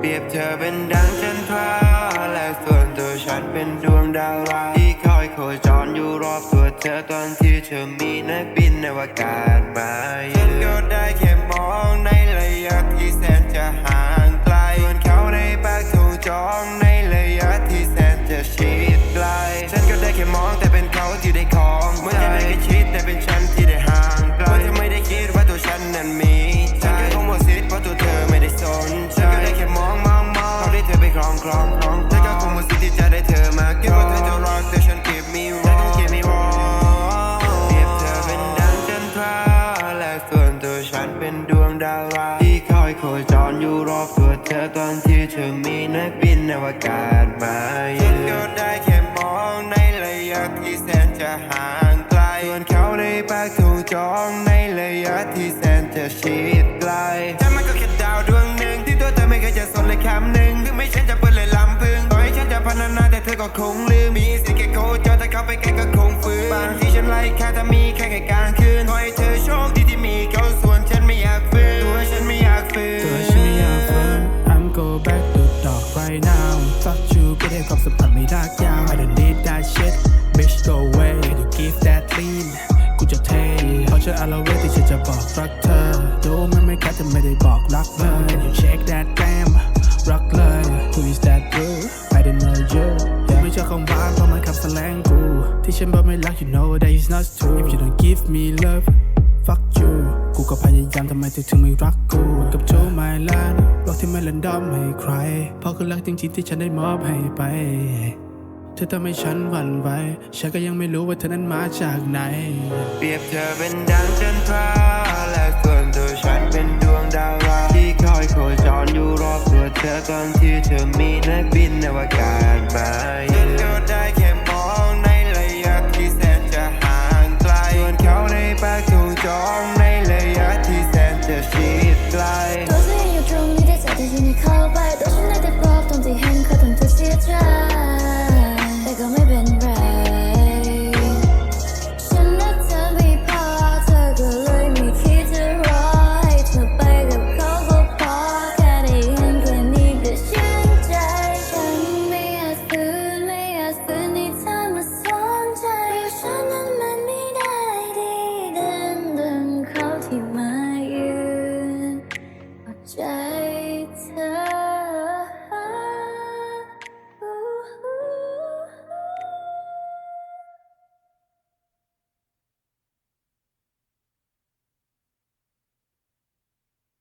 เปรียบเธอเป็นดังจันทราและส่วนตัวฉันเป็นดวงดาวราที่คอยโคจรอยู่รอบตัวเธอตอนที่เธอมีนักบินอวกาศมาฉันก็ได้แค่ ครองครองครอก็คงหมดสิที่จะได้เธอมาเก็บว่าเธอจะรักแต่ฉันเก็บมีรอฉันก็เก็บมีรอเปรียบเธอเป็นดังจันทราและส่วนตัวฉันเป็นดวงดาวราที่คอยโคจรอยู่รอบตัวเธอตอนที่เธอมีนักบินอวกาศมาฉันก็ได้แค่มองในระยะที่แสนจะห่างไกลส่วนเขาในปากถูกจองในระยะที่แสนจะชิดไกล ก็คงลืมมีสิแค่โคจรแต่เขาไปไกลก็คงฝืนบางที่ฉันไล่แค่ถ้ามีแค่แค่กลางคืนขอให้เธอโชคดีที่มีเขาส่วนฉันไม่อยากฝืนตัวฉันไม่อยากฝืนตัวฉันไม่อยากฝืน I'm go back to dog right now fuck you ไม่ได้ความสัมพันธ์ไม่รักยาว I don't need that shit bitch go away you give that clean กูจะเทเพราะฉันอาละเวทที่ฉันจะบอกรัก ที่ฉันบอกไม่รัก you know that is not true if you don't give me love fuck you กูก็พยายามทำไมเธอถึงไม่รักกูกับโจไมลันรักที่ไม่ลันดอมให้ใคร เพราะคือรักจริงๆที่ฉันได้มอบให้ไป เธอทำให้ฉันหวั่นไหวฉันก็ยังไม่รู้ว่าเธอนั้นมาจากไหน เปรียบเธอเป็นดังจันทราและส่วนตัวฉันเป็นดวงดาวราที่คอยโคจรอยู่รอบตัวเธอตอนที่เธอมีนักบินอวกาศมา